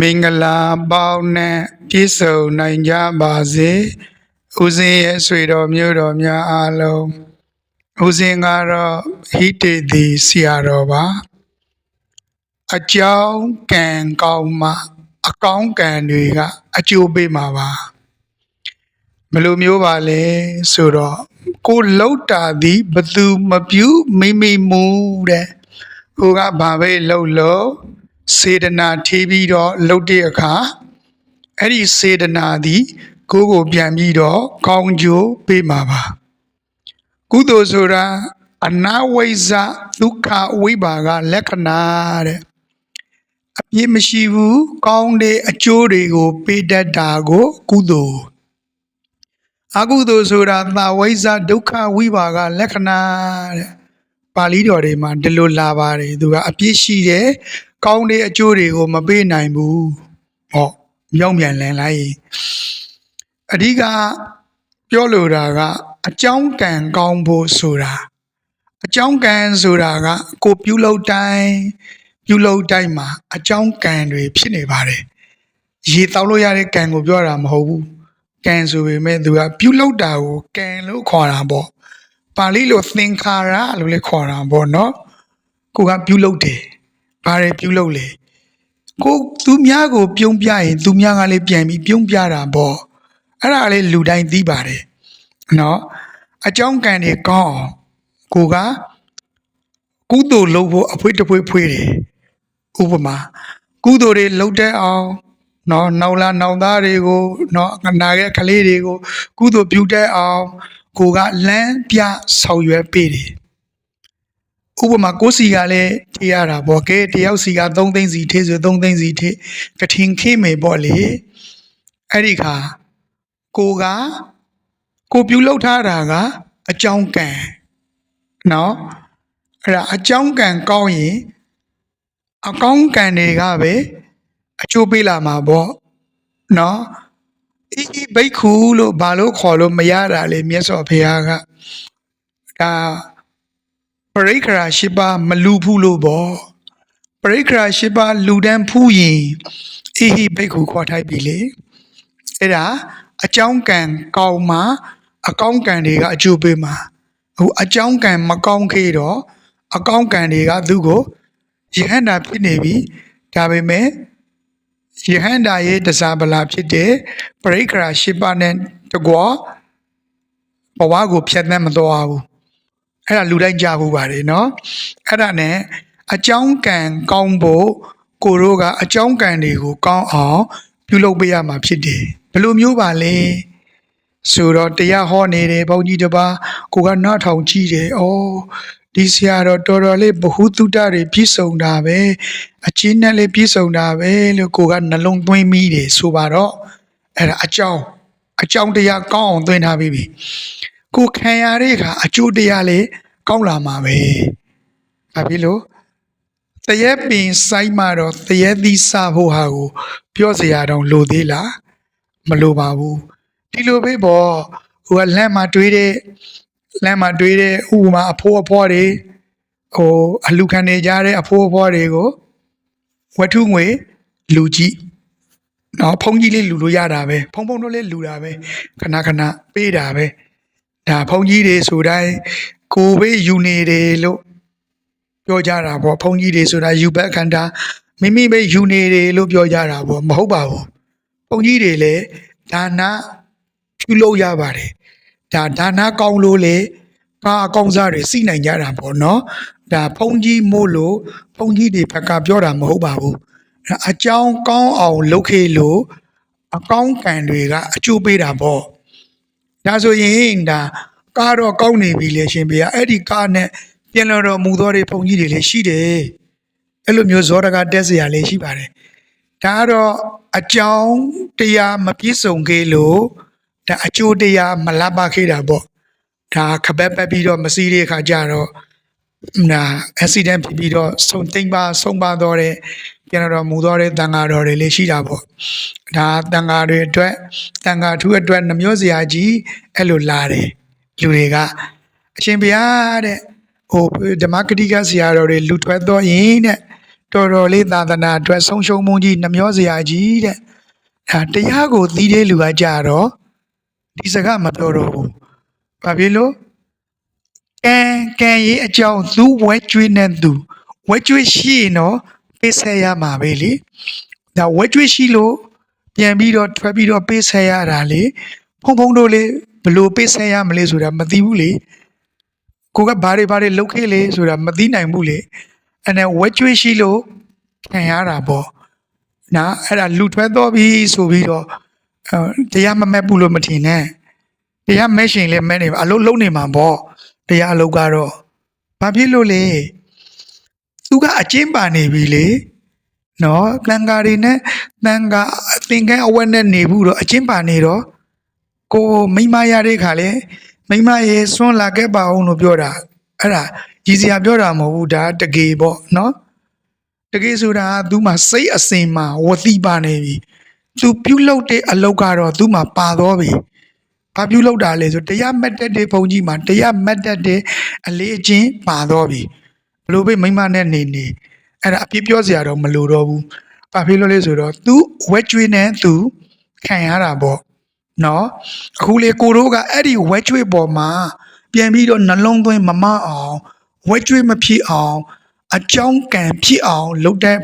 မင်္ဂလာပေါင်းနဲ့ပြည့်စုံနိုင်ကြပါစေဦးဇင်းရဲ့ဆွေတော်မျိုးတော်များအားလုံးဦးဇင်းကတော့ဟိတေတိဆရာတော်ပါအကြောင်းကံကောင်းမှအကောင်းကံတွေကအကျိုးပေးမှာပါဘယ်လိုမျိုးပါလဲဆိုတော့ကိုလှုပ်တာသည်ဘသူမပြုမိမိမူတဲ့ကိုကဘာပဲလှုပ်လို့ စေတနာထေးပြီးတော့လှုပ်တဲ့အခါအဲ့ဒီစေတနာသည်ကိုယ်ကိုပြန်ပြီးတော့ကောင်းကျိုးပေးမှာပါကုသိုလ်ဆိုတာအနာဝိဇ္ဇဒုက္ခဝိပါကလက္ခဏာတဲ့အပြစ်မရှိဘူးကောင်းတဲ့အကျိုးတွေကို ပေးတတ်တာကို ကုသိုလ်အကုသိုလ်ဆိုတာသာဝိဇ္ဇဒုက္ခဝိပါကလက္ခဏာတဲ့ပါဠိတော်တွေမှာဒီလိုလာပါတယ်သူကအပြစ်ရှိတယ် ကောင်းတဲ့အကျိုးတွေကိုမပေးနိုင်ဘူးဟောမြောက်မြန်လန်လိုက်အဓိကပြောလိုတာကအကြောင်းကံကောင်းဖို့ဆိုတာအကြောင်းကံဆိုတာကကိုပြုလုပ်တိုင်းပြုလုပ်တိုင်းမှာအကြောင်းကံတွေဖြစ်နေပါတယ်ရေတောက်လို့ရတဲ့ကံကိုပြောတာမဟုတ်ဘူးကံဆိုပေမဲ့သူကပြုလုပ်တာကိုကံလို့ခေါ်တာပေါ့ပါဠိလိုသင်္ခါရလို့လည်းခေါ်တာပေါ့နော်ကိုကပြုလုပ်တယ် ဘာတွေပြုလုပ်လဲကိုသူများကိုပြုံးပြရင် သူများကလည်းပြန်ပြီးပြုံးပြတာပေါ့အဲ့ဒါလည်းလူတိုင်းသိပါတယ်နော်အကြောင်းကံတွေကောင်းအောင်ကိုကကုသိုလ်လုပ်ဖို့အဖွေးတဖွေးဖွေးတယ်ဥပမာကုသိုလ်တွေလုပ်တဲ့အောင်နော်နောက်လာနောက်သားတွေကိုနော်နာခဲ့ကလေးတွေကို ကုသိုလ်ပြုတဲ့အောင်ကိုကလမ်းပြဆောင်ရွက်ပေးတယ် ဥပမာကိုယ်စီကလည်းထေးရတာပေါ့ကဲတယောက်စီက3သိန်းစီထေးဆို3သိန်းစီထေးကထင်ခေမယ်ပေါ့လေအဲ့ဒီခါကိုကကိုပြုလုပ်ထားတာကအကြောင်းကံနော်အဲ့ဒါအကြောင်းကံကောင်းရင်အကောင်းကံတွေကပဲအကျိုးပေးလာမှာပေါ့နော်အီအီဘိက္ခုလို့ဘာလို့ခေါ်လို့မရတာလေမြတ်စွာဘုရားကဒါ ပရိက္ခရာရှိပါမလူဘူးလို့ပေါ့ပရိက္ခရာရှိပါလူတန်းဖူးရင်အီဟိဘိက္ခုခေါ်ထိုက်ပြီလေအဲ့ဒါအကြောင်းကံကောင်းမှအကောင်းကံတွေကအကျိုးပေးမှာအခုအကြောင်းကံမကောင်းခဲ့တော့အကောင်းကံတွေကသူ့ကိုယဟန္တာဖြစ်နေပြီဒါပေမဲ့ယဟန္တာရဲ့တစားပလာဖြစ်တဲ့ပရိက္ခရာရှိပါနဲ့တကွာဘဝကိုဖြတ်သန်းမသွားဘူး အဲ့ဒါလူတိုင်းကြားဖို့ပါတယ်နော်အဲ့ဒါနဲ့အကြောင်းကံကောင်းဖို့ကိုတို့ကအကြောင်းကံတွေကိုကောင်းအောင်ပြုလုပ်ပေးရမှာဖြစ်တယ်ဘယ်လိုမျိုးပါလဲဆိုတော့တရားဟောနေတယ်ဘုန်းကြီးတပါးကိုကနှောက်ထောင်ကြည့်တယ်ဩဒီဆရာတော့တော်တော်လေးဘ ഹു တုတ္တတွေပြည့်စုံတာပဲအချင်းနဲ့လေးပြည့်စုံတာပဲလို့ကိုကနှလုံးသွင်းမိတယ်ဆိုပါတော့အဲ့ဒါအကြောင်းအကြောင်းတရားကောင်းအောင်သွင်းထားပြီးပြီ ကိုခံရတဲ့အခါအကျိုးတရားလေးကောင်းလာမှာပဲဘာဖြစ်လို့တရေပင်ဆိုင်မှာတော့တရေသီးစားဖို့ဟာကို ပြောစရာတော့လိုသေးလားမလိုပါဘူးဒီလိုပဲပေါ့ဟိုကလမ်းမှာတွေးတဲ့လမ်းမှာတွေးတဲ့ဥပမာအဖိုးအဖွားတွေဟိုအလူခံနေကြတဲ့အဖိုးအဖွားတွေကိုဝတ္ထုငွေလူကြည့်နော်ဖုန်းကြီးလေးလူလို့ရတာပဲဖုန်းဖုန်းတို့လေးလူတာပဲခဏခဏပေးတာပဲ ဒါဖုန်းကြီးတွေဆိုတိုင်းကိုပဲယူနေတယ်လို့ပြောကြတာပေါ့ဖုန်းကြီးတွေဆိုတာယူဘက်ခန္ဓာမိမိပဲယူနေတယ်လို့ပြောကြတာပေါ့မဟုတ်ပါဘူးဖုန်းကြီးတွေလည်းဒါနပြုလို့ရပါတယ်ဒါဒါနကောင်းလို့လေကာအကောင်းစားတွေစီနိုင်ကြတာပေါ့နော်ဒါဖုန်းကြီးမို့လို့ဖုန်းကြီးတွေဘက်ကပြောတာမဟုတ်ပါဘူးဒါအကြောင်းကောင်းအောင်လုပ်ခဲ့လို့အကောင်းကံတွေကအကျိုးပေးတာပေါ့ ဒါဆိုရင်ဒါကားတော့ကောင်းနေပြီလေရှင်ဖေကအဲ့ဒီကားနဲ့ပြန်လာတော်မူသောတွေဘုံကြီးတွေလည်းရှိတယ်အဲ့လိုမျိုးဇောရကတက်စရာလည်းရှိပါတယ်ဒါကတော့အကြောင်းတရားမပြည့်စုံခဲ့လို့ဒါအကျိုးတရားမလပ်ပါခဲ့တာပေါ့ဒါခပက်ပက်ပြီးတော့မစီးတဲ့အခါကျတော့နာ accident ဖြစ်ပြီးတော့ဆုံတိမ်ပါဆုံပါတော့တဲ့ ပြန်တော်မူတော့တဲ့တန်ဃာတော်တွေလည်းရှိတာပေါ့ဒါတန်ဃာတွေအတွက်တန်ဃာထူးအတွက်နှမျိုးစရာကြီးအဲ့လိုလာတယ်လူတွေကအရှင်ဘုရားတဲ့ဟိုဓမ္မကတိကဆရာတော်တွေလူထွက်တော့ရင်တဲ့တော်တော်လေးသာသနာအတွက်ဆုံးရှုံးမှုကြီးနှမျောစရာကြီးတဲ့ဒါတရားကိုသိတဲ့လူကကြတော့ဒီစကားမပြောတော့ဘူးဘာဖြစ်လို့ကံကံရေးအကြောင်းသူဝဲကျွေးနေသူဝဲကျွေးရှိရင်တော့ ပေးဆက်ရမှာပဲလေဒါဝဲကျွေးရှိလို့ပြန်ပြီးတော့ထွက်ပြီးတော့ပေးဆက်ရတာလေဖုံဖုံတို့လေဘလို့ပေးဆက်ရမလဲဆိုတာမသိဘူးလေကိုကဘာတွေဘာတွေလုတ်ခေးလေဆိုတာမသိနိုင်ဘူးလေအဲ့ဒါဝက်ကျွေးရှိလို့ခံရတာပေါ့နာအဲ့ဒါလူထွက်တော့ပြီဆိုပြီးတော့အော်တရားမမက်ဘူးလို့မထင်နဲ့တရားမဲ့ရှင်လည်းမဲ့နေပါအလုံးလုံးနေမှာပေါ့တရားအလုပ်ကတော့ဘာဖြစ်လို့လဲသူက အကျဉ်းပါနေပြီလေနော်တန်ဃာတွေနဲ့တန်ဃာသင်္ကန်းအဝက်နဲ့နေဘူးတော့အကျဉ်းပါနေတော့ကိုမိမရတဲ့ခါလဲမိမရေစွန့်လာခဲ့ပါအောင်လို့ပြောတာအဲ့ဒါရည်စရာပြောတာမဟုတ်ဘူးဒါတကေပေါ့နော်တကေဆိုတာသူ့မှာစိတ်အစင်မှာဝတိပါနေပြီသူပြုတ်လောက်တဲ့အလောက်ကတော့သူ့မှာပါတော့ပြီဘာပြုတ်လောက်တာလဲဆိုတရားမတ်တက်တဲ့ဘုံကြီးမှာတရားမတ်တက်တဲ့အလေးအချင်းပါတော့ပြီ ဘလို့ပဲမိန်းမနဲ့နေနေအဲ့ဒါအပြစ်ပြောစရာတော့မလိုတော့ဘူးဘာဖြစ်လို့လဲဆိုတော့ तू ဝက်ကျွေးနဲ့ तू ခံရတာပေါ့နော်အခုလေကိုတို့ကအဲ့ဒီဝက်ကျွေးပေါ်မှာပြန်ပြီးတော့နှလုံးသွင်းမမအောင်ဝက်ကျွေးမဖြစ်အောင်အကြောင်းကံဖြစ်အောင်လုပ်တဲ့